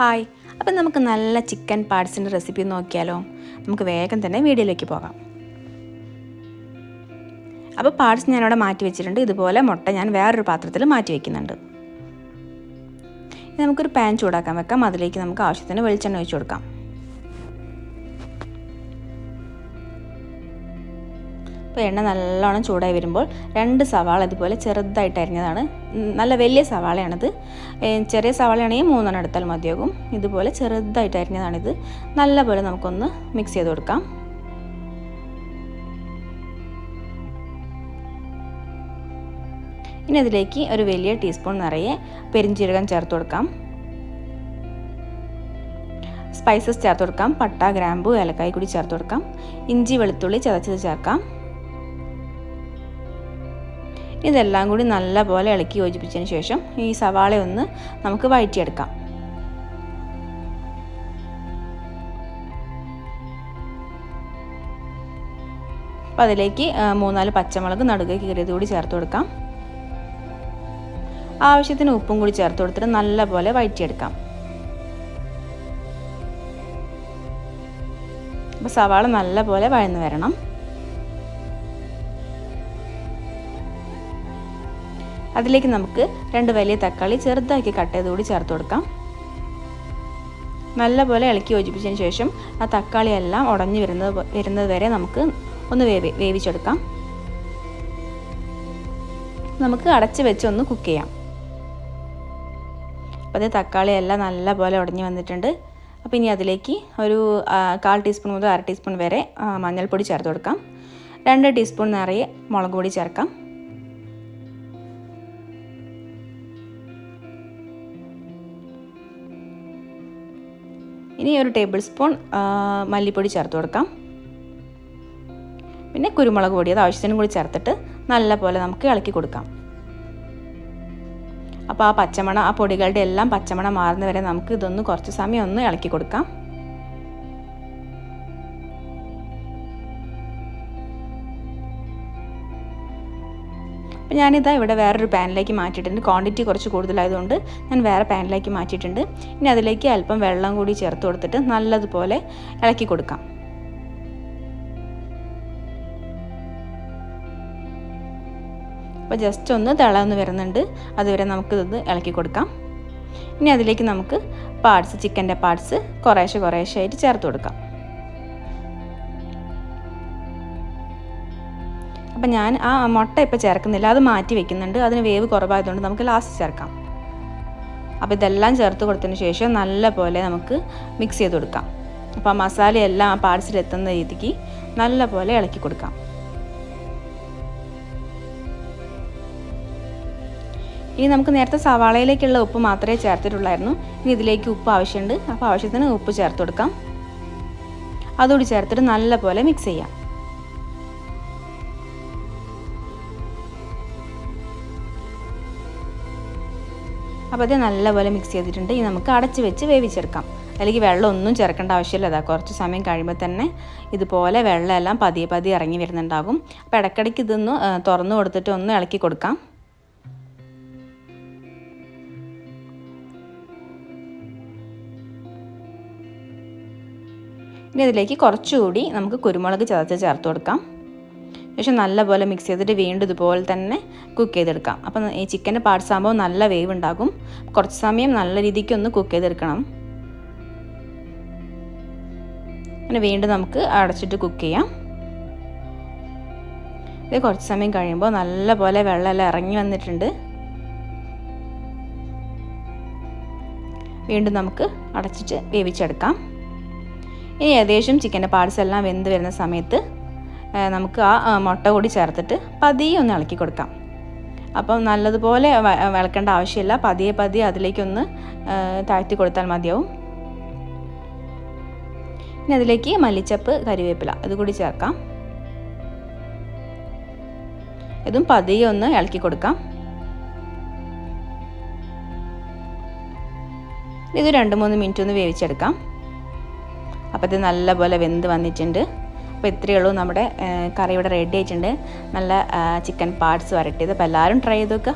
Hi. അപ്പം നമുക്ക് നല്ല ചിക്കൻ പാർട്സിന്റെ റെസിപ്പി നോക്കിയാലോ? നമുക്ക് വേഗം തന്നെ വീഡിയോയിലേക്ക് പോകാം. അപ്പോൾ പാർട്സ് ഞാനിവിടെ മാറ്റി വെച്ചിട്ടുണ്ട്. ഇതുപോലെ മുട്ട ഞാൻ വേറൊരു പാത്രത്തിൽ മാറ്റി വയ്ക്കുന്നുണ്ട് നമുക്കൊരു പാൻ ചൂടാക്കാൻ വെക്കാം. അതിലേക്ക് നമുക്ക് ആവശ്യത്തിന് വെളിച്ചെണ്ണ ഒഴിച്ചു കൊടുക്കാം. അപ്പോൾ എണ്ണ നല്ലോണം ചൂടായി വരുമ്പോൾ രണ്ട് സവാള ഇതുപോലെ ചെറുതായിട്ട് അരിഞ്ഞതാണ്. നല്ല വലിയ സവാളയാണിത്. ചെറിയ സവാളയാണെങ്കിൽ മൂന്നെണ്ണം എടുത്താൽ മതിയാകും. ഇതുപോലെ ചെറുതായിട്ട് അരിഞ്ഞതാണിത്. നല്ലപോലെ നമുക്കൊന്ന് മിക്സ് ചെയ്ത് കൊടുക്കാം. ഇനി അതിലേക്ക് ഒരു വലിയ ടീസ്പൂൺ നിറയെ പെരിഞ്ചീരകം ചേർത്ത് കൊടുക്കാം. സ്പൈസസ് ചേർത്ത് കൊടുക്കാം. പട്ട ഗ്രാമ്പു ഏലക്കായ കൂടി ചേർത്ത് കൊടുക്കാം. ഇഞ്ചി വെളുത്തുള്ളി ചതച്ചത് ചേർക്കാം. ഇതെല്ലാം കൂടി നല്ലപോലെ ഇളക്കി യോജിപ്പിച്ചതിന് ശേഷം ഈ സവാള ഒന്ന് നമുക്ക് വഴറ്റിയെടുക്കാം. അപ്പോൾ അതിലേക്ക് മൂന്നാൽ പച്ചമുളക് നടുക കീറിയത് കൂടി ചേർത്ത് കൊടുക്കാം. ആവശ്യത്തിന് ഉപ്പും കൂടി ചേർത്ത് കൊടുത്തിട്ട് നല്ലപോലെ വഴറ്റിയെടുക്കാം. അപ്പോൾ സവാള നല്ലപോലെ വഴന്ന് വരണം. അതിലേക്ക് നമുക്ക് രണ്ട് വലിയ തക്കാളി ചെറുതാക്കി കട്ട് ചെയ്ത് കൂടി ചേർത്ത് കൊടുക്കാം. നല്ലപോലെ ഇളക്കി യോജിപ്പിച്ചതിന് ശേഷം ആ തക്കാളി എല്ലാം ഉടഞ്ഞു വരുന്നത് വരുന്നത് വരെ നമുക്ക് ഒന്ന് വേവി വേവിച്ചെടുക്കാം. നമുക്ക് അടച്ച് വെച്ച് ഒന്ന് കുക്ക് ചെയ്യാം. അപ്പോൾ അത് തക്കാളി എല്ലാം നല്ലപോലെ ഉടഞ്ഞു വന്നിട്ടുണ്ട്. അപ്പോൾ ഇനി അതിലേക്ക് ഒരു കാൽ ടീസ്പൂൺ മുതൽ അര ടീസ്പൂൺ വരെ മഞ്ഞൾപ്പൊടി ചേർത്ത് കൊടുക്കാം. രണ്ട് ടീസ്പൂൺ നിറയെ മുളക് പൊടി ചേർക്കാം. ഇനി ഒരു ടേബിൾ സ്പൂൺ മല്ലിപ്പൊടി ചേർത്ത് കൊടുക്കാം. പിന്നെ കുരുമുളക് പൊടി അത് ആവശ്യത്തിനും കൂടി ചേർത്തിട്ട് നല്ല പോലെ നമുക്ക് ഇളക്കി കൊടുക്കാം. അപ്പോൾ ആ പച്ചമണ ആ പൊടികളുടെ എല്ലാം പച്ചമണ മാറുന്ന വരെ നമുക്ക് ഇതൊന്ന് കുറച്ച് സമയം ഒന്ന് ഇളക്കി കൊടുക്കാം. അപ്പോൾ ഞാനിതാ ഇവിടെ വേറൊരു പാനിലേക്ക് മാറ്റിയിട്ടുണ്ട്. ക്വാണ്ടിറ്റി കുറച്ച് കൂടുതലായതുകൊണ്ട് ഞാൻ വേറെ പാനിലേക്ക് മാറ്റിയിട്ടുണ്ട്. ഇനി അതിലേക്ക് അല്പം വെള്ളം കൂടി ചേർത്ത് കൊടുത്തിട്ട് നല്ലതുപോലെ ഇളക്കി കൊടുക്കാം. അപ്പോൾ ജസ്റ്റ് ഒന്ന് തിളന്ന് വരുന്നുണ്ട്. അതുവരെ നമുക്കിത് ഇളക്കി കൊടുക്കാം. ഇനി അതിലേക്ക് നമുക്ക് പാർട്സ് ചിക്കന്റെ പാർട്സ് കുറേശ്ശെ കുറേശ്ശെ ആയിട്ട് ചേർത്ത് കൊടുക്കാം. അപ്പം ഞാൻ ആ മുട്ട ഇപ്പോൾ ചേർക്കുന്നില്ല അത് മാറ്റി വെക്കുന്നുണ്ട്. അതിന് വേവ് കുറവായതുകൊണ്ട് നമുക്ക് ലാസ്റ്റ് ചേർക്കാം. അപ്പോൾ ഇതെല്ലാം ചേർത്ത് കൊടുത്തതിന് ശേഷം നല്ല പോലെ നമുക്ക് മിക്സ് ചെയ്ത് കൊടുക്കാം. അപ്പോൾ ആ മസാലയെല്ലാം ആ പാർട്സിൽ എത്തുന്ന രീതിക്ക് നല്ല പോലെ ഇളക്കി കൊടുക്കാം. ഇനി നമുക്ക് നേരത്തെ സവാളയിലേക്കുള്ള ഉപ്പ് മാത്രമേ ചേർത്തിട്ടുള്ളായിരുന്നു. ഇനി ഇതിലേക്ക് ഉപ്പ് ആവശ്യമുണ്ട്. അപ്പോൾ ആവശ്യത്തിന് ഉപ്പ് ചേർത്ത് കൊടുക്കാം. അതുകൂടി ചേർത്തിട്ട് നല്ല പോലെ മിക്സ് ചെയ്യാം. അപ്പോൾ അത് നല്ലപോലെ മിക്സ് ചെയ്തിട്ടുണ്ട്. ഇനി നമുക്ക് അടച്ച് വെച്ച് വേവിച്ചെടുക്കാം. അല്ലെങ്കിൽ വെള്ളം ഒന്നും ചേർക്കേണ്ട ആവശ്യമില്ല. അതാ കുറച്ച് സമയം കഴിയുമ്പോൾ തന്നെ ഇതുപോലെ വെള്ളമെല്ലാം പതിയെ പതിയെ ഇറങ്ങി വരുന്നുണ്ടാകും. അപ്പോൾ ഇടയ്ക്കിടയ്ക്ക് ഇതൊന്ന് തുറന്നു കൊടുത്തിട്ട് ഒന്ന് ഇളക്കി കൊടുക്കാം. ഇനി ഇതിലേക്ക് കുറച്ചുകൂടി നമുക്ക് കുരുമുളക് ചതച്ച് ചേർത്ത് കൊടുക്കാം. ശേഷം നല്ലപോലെ മിക്സ് ചെയ്തിട്ട് വീണ്ടും ഇതുപോലെ തന്നെ കുക്ക് ചെയ്തെടുക്കാം. അപ്പം ഈ ചിക്കന്റെ പാർട്സ് ആകുമ്പോൾ നല്ല വേവ് ഉണ്ടാകും. കുറച്ച് സമയം നല്ല രീതിക്ക് ഒന്ന് കുക്ക് ചെയ്തെടുക്കണം. അങ്ങനെ വീണ്ടും നമുക്ക് അടച്ചിട്ട് കുക്ക് ചെയ്യാം. ഇത് കുറച്ച് സമയം കഴിയുമ്പോൾ നല്ല പോലെ വെള്ളമെല്ലാം ഇറങ്ങി വന്നിട്ടുണ്ട്. വീണ്ടും നമുക്ക് അടച്ചിട്ട് വേവിച്ചെടുക്കാം. ഇനി ഏകദേശം ചിക്കന്റെ പാർട്സ് എല്ലാം വെന്ത് വരുന്ന സമയത്ത് നമുക്ക് ആ മുട്ട കൂടി ചേർത്തിട്ട് പതിയെ ഒന്ന് ഇളക്കി കൊടുക്കാം. അപ്പം നല്ലതുപോലെ വിളക്കേണ്ട ആവശ്യമില്ല. പതിയെ പതിയെ അതിലേക്കൊന്ന് താഴ്ത്തി കൊടുത്താൽ മതിയാവും. ഇനി അതിലേക്ക് മല്ലിച്ചപ്പ് കരിവേപ്പില അതുകൂടി ചേർക്കാം. ഇതും പതിയെ ഒന്ന് ഇളക്കി കൊടുക്കാം. ഇത് രണ്ട് മൂന്ന് മിനിറ്റ് ഒന്ന് വേവിച്ചെടുക്കാം. അപ്പോൾ ഇത് നല്ലപോലെ വെന്ത് വന്നിട്ടുണ്ട്. അപ്പോൾ ഇത്രയേ ഉള്ളൂ നമ്മുടെ കറി ഇവിടെ റെഡി ആയിട്ടുണ്ട്. നല്ല ചിക്കൻ പാർട്സ് വരട്ടിയത്. അപ്പോൾ എല്ലാവരും ട്രൈ ചെയ്ത് നോക്കുക